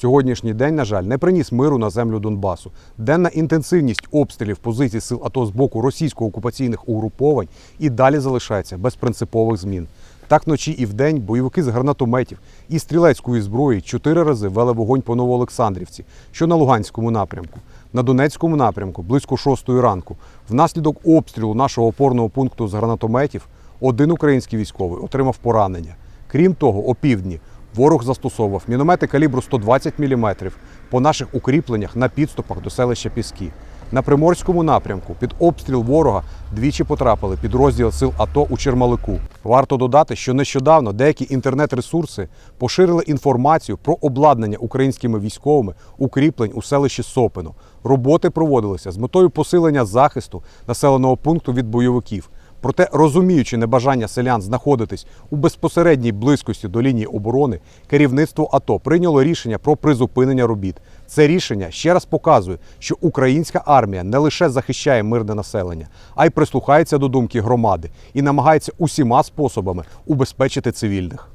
Сьогоднішній день, на жаль, не приніс миру на землю Донбасу. Денна інтенсивність обстрілів позицій сил АТО з боку російсько-окупаційних угруповань і далі залишається без принципових змін. Так вночі і вдень бойовики з гранатометів і стрілецької зброї чотири рази вели вогонь по Новоолександрівці, що на Луганському напрямку. На Донецькому напрямку близько шостої ранку. Внаслідок обстрілу нашого опорного пункту з гранатометів один український військовий отримав поранення. Крім того, опівдні ворог застосовував міномети калібру 120 мм по наших укріпленнях на підступах до селища Піски. На Приморському напрямку під обстріл ворога двічі потрапили підрозділи сил АТО у Чермалику. Варто додати, що нещодавно деякі інтернет-ресурси поширили інформацію про обладнання українськими військовими укріплень у селищі Сопино. Роботи проводилися з метою посилення захисту населеного пункту від бойовиків. Проте, розуміючи небажання селян знаходитись у безпосередній близькості до лінії оборони, керівництво АТО прийняло рішення про призупинення робіт. Це рішення ще раз показує, що українська армія не лише захищає мирне населення, а й прислухається до думки громади і намагається усіма способами убезпечити цивільних.